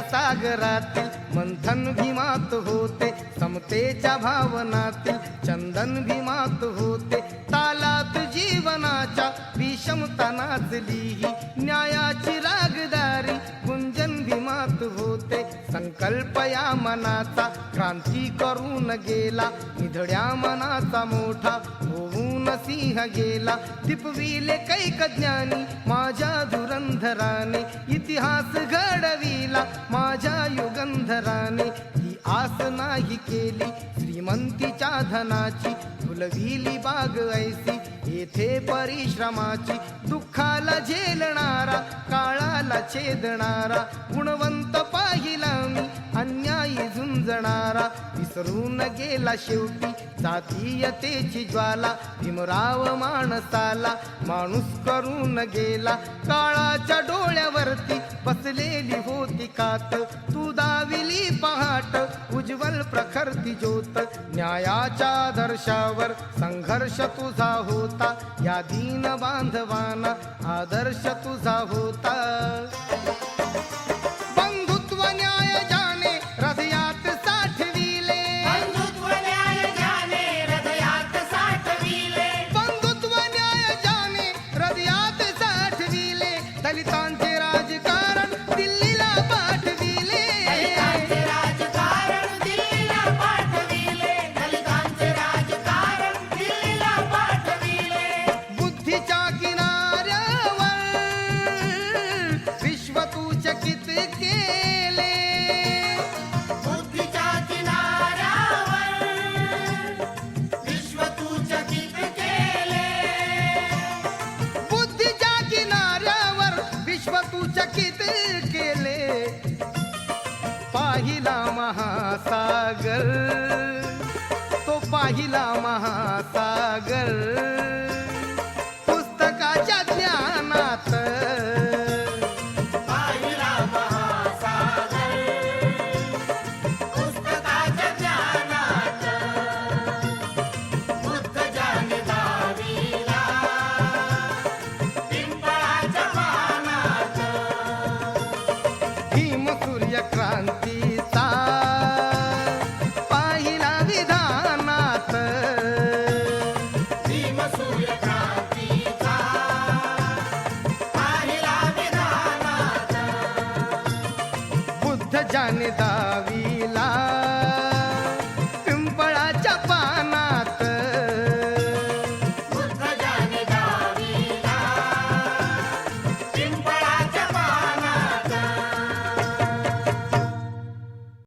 सागरातील मंथन भीमात होते समतेच्या भावनातील चंदन भीमात होते. तालात जीवनाच्या विषमता नाचली न्यायाची रागदारी होते. संकल्प या मनाचा क्रांती करून गेला. निधड्या मनाचा मोठा होऊन सिंह गेला. दिपविले कैक ज्ञानी माझ्या धुरंधराने इतिहास घडविला. माझ्या युगंधराने ही आस नाही केली. श्रीमंतीच्या धनाची फुलविली बाग ऐसी. येथे परिश्रमाची दुःखाला झेलणारा काळा छेदणारा गुणवंत पाहिला मी अन्यायी झुंजणारा विसरून गेला शेवटी जातीयतेची ज्वाला भीमराव माणसाला माणूस करून गेला काळाच्या डोळ्यावरती बसलेली होती कात तू दाविली प्रखरती ज्योत न्यायाच्या दर्शावर संघर्ष तुझा होता. या दीन बांधवाना आदर्श तुझा होता. बंधुत्व न्याय जाने हृदयात साठविले. बंधुत्व न्याय ज्याने हृदयात साठविले. बंधुत्व न्याय जाने हृदयात साठविले. दलितांचे पाहिला महासागर. पुस्तकाच्या ज्ञानात. पाहिला महासागर. पुस्तकाच्या ज्ञानात. बुद्ध ज्ञानी दाविला. पिंपळाच्या पानात. भीम सूर्य जाने दाविला.